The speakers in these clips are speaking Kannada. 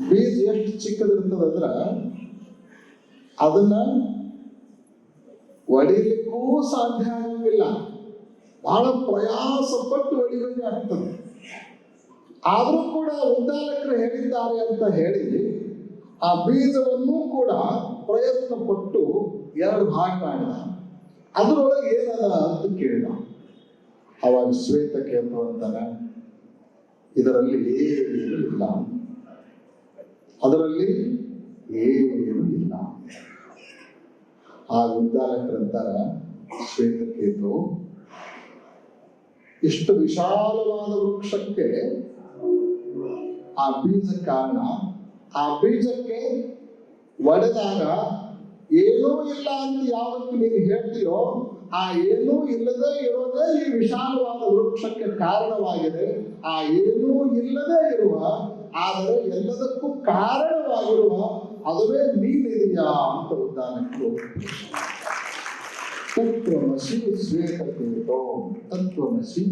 ಬೀಜ ಎಷ್ಟು ಚಿಕ್ಕದಿರ್ತದಂದ್ರ ಅದನ್ನ ಒಡಿಲಿಕ್ಕೂ ಸಾಧ್ಯ ಆಗಂಗಿಲ್ಲ ಬಹಳ ಪ್ರಯಾಸ ಪಟ್ಟು ಒಡಿಬೇಕಾಗ್ತದೆ ಆದರೂ ಕೂಡ ಉದ್ದಾಲಕರು ಹೇಳಿದ್ದಾರೆ ಅಂತ ಹೇಳಿ ಆ ಬೀಜವನ್ನು ಕೂಡ ಪ್ರಯತ್ನ ಪಟ್ಟು ಎರಡು ಭಾಗ ಮಾಡಿದ ಅದರೊಳಗೆ ಏನದ ಅಂತ ಕೇಳಿದ. ಅವಾಗ ಶ್ವೇತ ಕೇಂದ್ರ ಇದರಲ್ಲಿ ಏನು ಇಲ್ಲ ಅದರಲ್ಲಿ ಏನು ಇಲ್ಲ ಆ ಉದ್ದಾಲಕರಂತಾರ ಶ್ವೇತಕೇತು ಇಷ್ಟು ವಿಶಾಲವಾದ ವೃಕ್ಷಕ್ಕೆ ಆ ಬೀಜ ಕಾರಣ, ಆ ಬೀಜಕ್ಕೆ ಒಡೆದಾಗ ಏನೂ ಇಲ್ಲ ಅಂತ ಯಾವತ್ತು ನೀವು ಹೇಳ್ತೀಯೋ, ಆ ಏನೂ ಇಲ್ಲದೆ ಇರೋದೇ ಈ ವಿಶಾಲವಾದ ವೃಕ್ಷಕ್ಕೆ ಕಾರಣವಾಗಿದೆ. ಆ ಏನೂ ಇಲ್ಲದೆ ಇರುವ ಆದರೆ ಎಲ್ಲದಕ್ಕೂ ಕಾರಣವಾಗಿರುವ ಅದುವೇ ನೀನಿದೆಯಾ ಅಂತ ಉದಾಹರಣೆ ತತ್ವಮಸಿ ಶ್ವೇತಕೇತೋ, ತತ್ವಮಸಿ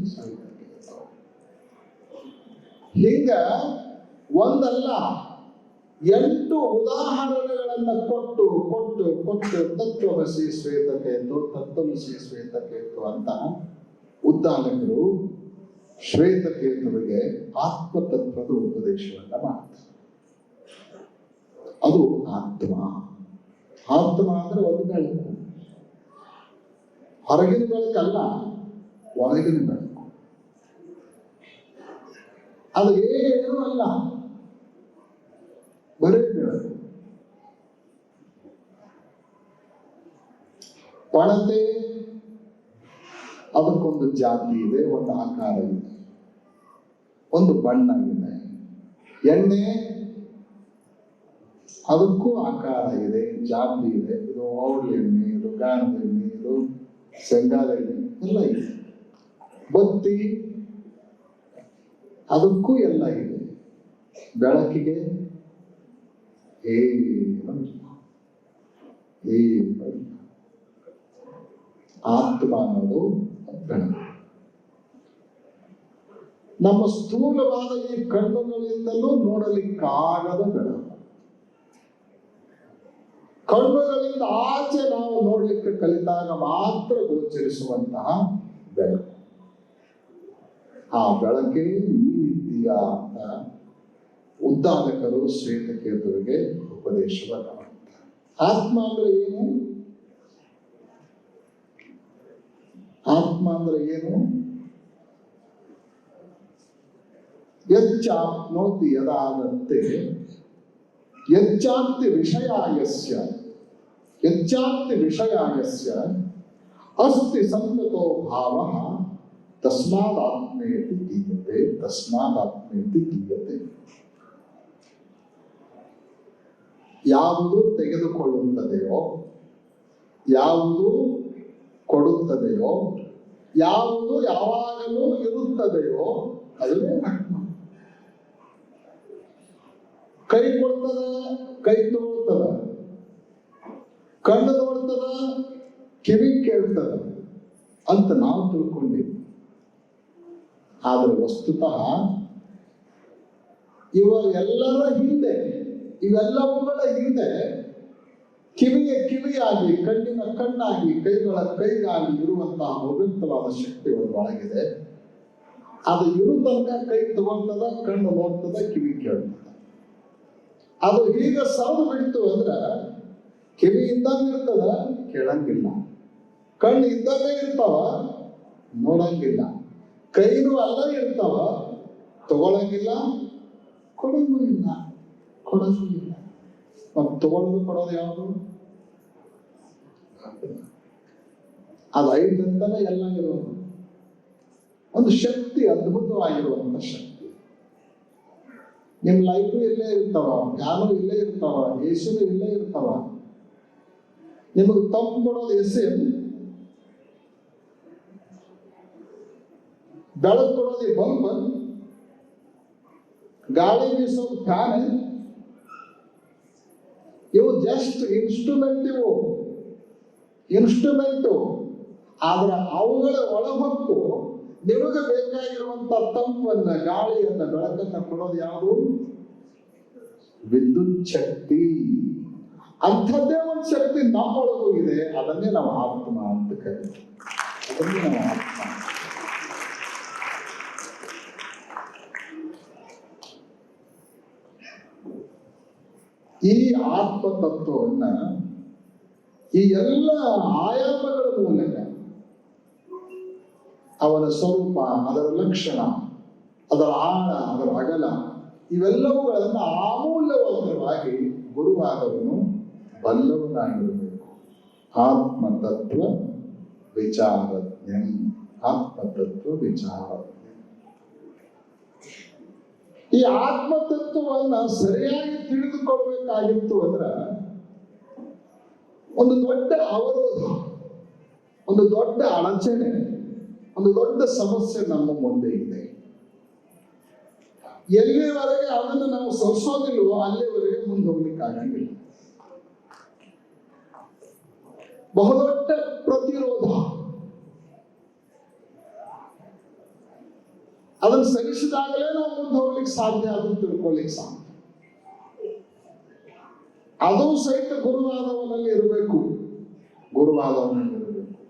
ಹಿಂಗ ಒಂದಲ್ಲ, ಎಂಟು ಉದಾಹರಣೆಗಳನ್ನು ಕೊಟ್ಟು ಕೊಟ್ಟು ಕೊಟ್ಟು ತತ್ವಮಸಿ ಶ್ವೇತಕೇತು ತತ್ವಮಸಿ ಶ್ವೇತಕೇತು ಅಂತ ಉದ್ದಾಲಕರು ಶ್ವೇತಕೇತುವಿಗೆ ಆತ್ಮತತ್ವದ ಉಪದೇಶವನ್ನ ಮಾಡ್ತಾರೆ ಅದು ಆತ್ಮ ಆತ್ಮ ಅಂದ್ರೆ ಒಂದು ಬೆಳಕು ಹೊರಗಿನ ಬೆಳಕಲ್ಲ ಒಳಗಿನ ಬೆಳಕು ಅದು ಏನೂ ಅಲ್ಲ ಬರೀ ಬೆಳಕು ಪಣತೆ ಅದಕ್ಕೊಂದು ಜಾತಿ ಇದೆ, ಒಂದು ಆಕಾರ ಇದೆ, ಒಂದು ಬಣ್ಣ ಇದೆ ಎಣ್ಣೆ, ಅದಕ್ಕೂ ಆಕಾರ ಇದೆ, ಜಾತಿ ಇದೆ ಇದು ಔಡ್ಲಿ ಎಣ್ಣೆ, ಇದು ಗಾಣದ ಎಣ್ಣೆ, ಇದು ಶೇಂಗಾದ ಎಣ್ಣೆ, ಎಲ್ಲ ಇದೆ ಬತ್ತಿ, ಅದಕ್ಕೂ ಎಲ್ಲ ಇದೆ ಬೆಳಕಿಗೆ ಏನು. ಏನು. ಆತ್ಮ ಅನ್ನೋದು ನಮ್ಮ ಸ್ಥೂಲವಾದ ಈ ಕಣ್ಣುಗಳಿಂದಲೂ ನೋಡಲಿಕ್ಕಾಗದ ಬೆಳಕು ಕಣ್ಣುಗಳಿಂದ ಆಚೆ ನಾವು ನೋಡಲಿಕ್ಕೆ ಕಲಿತಾಗ ಮಾತ್ರ ಗೋಚರಿಸುವಂತಹ ಬೆಳಕು. ಆ ಬೆಳಕೆ ನೀನಿದ್ದೀಯಾ ಅಂತ ಉದ್ದಾಲಕರು ಶ್ವೇತಕೇತುವಿಗೆ ಉಪದೇಶವನ್ನ ಮಾಡ್ತಾರೆ ಆತ್ಮ ಅಂದ್ರೆ ಏನು? ಆತ್ಮ ಅಂದ್ರೆ ಏನು? ಯಚ್ಚಾಪ್ನೋತಿ ಯದಾದಂತೆ. ಯಚ್ಚಾಪ್ತಿ ವಿಷಯಾಯಸ್ಯ. ಯಚ್ಚಾಪ್ತಿ ವಿಷಯಾಯಸ್ಯ. ಅಸ್ತಿ ಸಂತತೋ ಭಾವ ತಸ್ಮಾದಾತ್ಮೇತಿ ಗೀಯತೆ ತಸ್ಮಾದಾತ್ಮೇತಿ ಗೀಯತೆ ಯಾವುದು ತೆಗೆದುಕೊಳ್ಳುತ್ತದೆಯೋ, ಯಾವುದು ಕೊಡುತ್ತದೆಯೋ ಯಾವುದು ಯಾವಾಗಲೂ ಇರುತ್ತದೆಯೋ ಅದನ್ನೇ ಕೈ ಕೊಡ್ತದ, ಕೈ ತಗೊಳ್ತದ. ಕಣ್ಣು ನೋಡ್ತದ ಕಿವಿ ಕೇಳ್ತದ ಅಂತ ನಾವು ತಿಳ್ಕೊಂಡಿದ್ವಿ. ಆದ್ರೆ ವಸ್ತುತಃ ಇವ ಎಲ್ಲರ ಹಿಂದೆ, ಇವೆಲ್ಲವುಗಳ ಹಿಂದೆ ಕಿವಿಯ ಕಿವಿಯಾಗಿ, ಕಣ್ಣಿನ ಕಣ್ಣಾಗಿ, ಕೈಗಳ ಕೈಗಾಗಿ ಇರುವಂತಹ ಅವ್ಯಕ್ತವಾದ ಶಕ್ತಿ ಒಂದು ಒಳಗಿದೆ. ಅದು ಇರು ತನಕ ಕೈ ತಗೊಳ್ತದ, ಕಣ್ಣು ನೋಡ್ತದ, ಕಿವಿ ಕೇಳ್ತದ. ಅದು ಈಗ ಸಾವು ಬಿಡ್ತು ಅಂದ್ರ ಕಿವಿ ಇದ್ದಂಗ ಇರ್ತದ, ಕೇಳಂಗಿಲ್ಲ. ಕಣ್ಣು ಇದ್ದಾಗ ಇರ್ತಾವ, ನೋಡಂಗಿಲ್ಲ. ಕೈನು ಅಲ್ಲ ಇರ್ತಾವ, ತಗೊಳಂಗಿಲ್ಲ, ಕೊಡಂಗೂ ಇಲ್ಲ, ಕೊಡಂಗೂ ಮತ್ತೆ ತಗೊಳ್ಳೋದು ಕೊಡೋದು ಯಾವುದು? ಅದು ಐದಂತನೇ ಎಲ್ಲ ಇರೋದು ಒಂದು ಶಕ್ತಿ ಅದ್ಭುತವಾಗಿರುವಂತ ಶಕ್ತಿ. ನಿಮ್ಮ ಲೈಫು ಇಲ್ಲೇ ಇರ್ತಾವ ಯಾರು ಇಲ್ಲೇ ಇರ್ತಾವ, ಯೇಸುನು ಇಲ್ಲೇ ಇರ್ತಾವ. ನಿಮಗೆ ತಪ್ಪು ಕೊಡೋದು ಎಸಿ ಬೆಳಕು ಕೊಡೋದು ಬಂಪ್? ಗಾಳಿ ಬೀಸೋದು ಫ್ಯಾನ್? ಇವು ಜಸ್ಟ್ ಇನ್ಸ್ಟ್ರೂಮೆಂಟ್ ಇವು ಇನ್ಸ್ಟ್ರೂಮೆಂಟು ಆದ್ರೆ ಅವುಗಳ ಒಳಹೊಕ್ಕು ನಿಮಗೆ ಬೇಕಾಗಿರುವಂತ ತಂಪನ್ನ, ಗಾಳಿಯನ್ನ, ಬೆಳಕನ್ನ ಕೊಡೋದು ಯಾವುದು? ವಿದ್ಯುತ್ ಶಕ್ತಿ. ಅಂಥದ್ದೇ ಒಂದು ಶಕ್ತಿ ನಮ್ಮೊಳಗೂ ಇದೆ. ಅದನ್ನೇ ನಾವು ಆತ್ಮ ಅಂತ ಕರೀತೀವಿ. ಅದನ್ನೇ ನಾವು ಆತ್ಮ ಈ ಆತ್ಮ ತತ್ವವನ್ನ ಈ ಎಲ್ಲ ಆಯಾಮಗಳ ಮೂಲಕ ಅವನ ಸ್ವರೂಪ ಅದರ ಲಕ್ಷಣ ಅದರ ಆಳ ಅದರ ಅಗಲ ಇವೆಲ್ಲವುಗಳನ್ನು ಆಮೂಲ್ಯವಾಗಿ ಗುರುವಾದವನು ಬಲ್ಲವನಾಗಿರಬೇಕು ಆತ್ಮತತ್ವ ವಿಚಾರಜ್ಞ ಆತ್ಮತತ್ವ ವಿಚಾರಜ್ಞ ಈ ಆತ್ಮತತ್ವವನ್ನ ಸರಿಯಾಗಿ ತಿಳಿದುಕೊಳ್ಬೇಕಾಗಿತ್ತು ಅಂದ್ರ ಒಂದು ದೊಡ್ಡ ಅವರೋಧ, ಒಂದು ದೊಡ್ಡ ಅಡಚಣೆ, ಒಂದು ದೊಡ್ಡ ಸಮಸ್ಯೆ ನಮ್ಮ ಮುಂದೆ ಇದೆ. ಎಲ್ಲಿವರೆಗೆ ಅದನ್ನು ನಾವು ಸರಿಸೋದಿಲ್ವೋ ಅಲ್ಲಿವರೆಗೆ ಮುಂದೆ ಹೋಗ್ಲಿಕ್ಕೆ ಆಗಂಗಿಲ್ಲ ಬಹುದೊಡ್ಡ ಪ್ರತಿರೋಧ. ಅದನ್ನು ಸರಿಸಿದಾಗಲೇ ನಾವು ಮುಂದೆ ಹೋಗ್ಲಿಕ್ಕೆ ಸಾಧ್ಯ ಅದನ್ನು ತಿಳ್ಕೊಳ್ಳಿಕ್ಕೆ ಸಾಧ್ಯ. ಅದು ಸಹಿತ ಗುರುವಾದವನಲ್ಲಿ ಇರಬೇಕು. ಗುರುವಾದವನಲ್ಲಿ ಇರಬೇಕು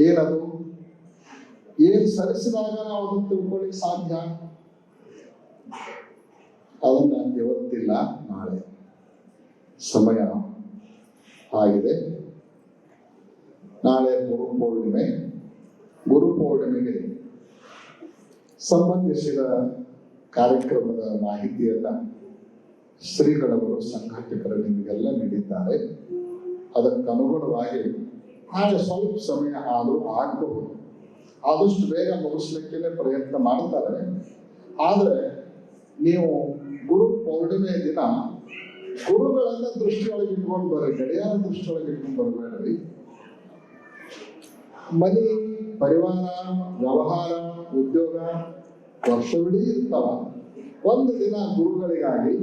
ಏನದು? ಏನ್ ಸರಿಸಿದಾಗ ನಾವು ಅದನ್ನು ತಿಳ್ಕೊಳ್ಳಿಕ್ಕೆ ಸಾಧ್ಯ? ಅದನ್ನ ಇವತ್ತಿಲ್ಲ ನಾಳೆ ಸಮಯ ಆಗಿದೆ. ನಾಳೆ ಗುರು ಪೂರ್ಣಿಮೆ. ಗುರು ಪೂರ್ಣಿಮೆಗೆ ಸಂಬಂಧಿಸಿದ ಕಾರ್ಯಕ್ರಮದ ಮಾಹಿತಿಯನ್ನ ಶ್ರೀಗಳವರು, ಸಂಘಟಕರು ನಿಮಗೆಲ್ಲ ನೀಡಿದ್ದಾರೆ. ಅದಕ್ಕನುಗುಣವಾಗಿ ಹಾಗೆ ಸ್ವಲ್ಪ ಸಮಯ ಆದರೂ ಆಗಬಹುದು ಆದಷ್ಟು ಬೇಗ ಮುಗಿಸ್ಲಿಕ್ಕೆ ಪ್ರಯತ್ನ ಮಾಡ್ತಾರೆ. ಆದರೆ ನೀವು ಗುರು ಪೌರ್ಣಿಮೆ ದಿನ ಗುರುಗಳನ್ನ ದೃಷ್ಟಿಯೊಳಗೆ ಇಟ್ಕೊಂಡು ಬರ್ರಿ, ಗಡಿಯಾರ ದೃಷ್ಟಿಯೊಳಗೆ ಇಟ್ಕೊಂಡು ಬರಬೇಡ್ರಿ. ಮನೆ ಪರಿವಾರ, ವ್ಯವಹಾರ, ಉದ್ಯೋಗ, ವರ್ಷವಿಡೀ ಇರ್ತವ ಒಂದು ದಿನ ಗುರುಗಳಿಗಾಗಿ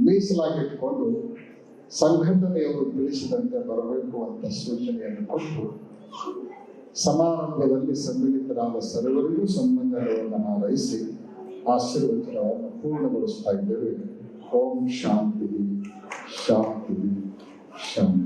ಮೀಸಲಾಗಿಟ್ಟುಕೊಂಡು ಸಂಘಟನೆಯವರು ತಿಳಿಸಿದಂತೆ ಬರಬೇಕು ಅಂತ ಸೂಚನೆಯನ್ನು ಕೊಟ್ಟು ಸಮಾರಂಭದಲ್ಲಿ ಸಮ್ಮಿಲಿತರಾದ ಸರ್ವರಿಗೂ ಸಂಬಂಧಗಳನ್ನು ಹಾರೈಸಿ ಆಶೀರ್ವಚನವನ್ನು ಪೂರ್ಣಗೊಳಿಸ್ತಾ ಇದ್ದೇವೆ. ಓಂ ಶಾಂತಿ ಶಾಂತಿ ಶಾಂತಿ.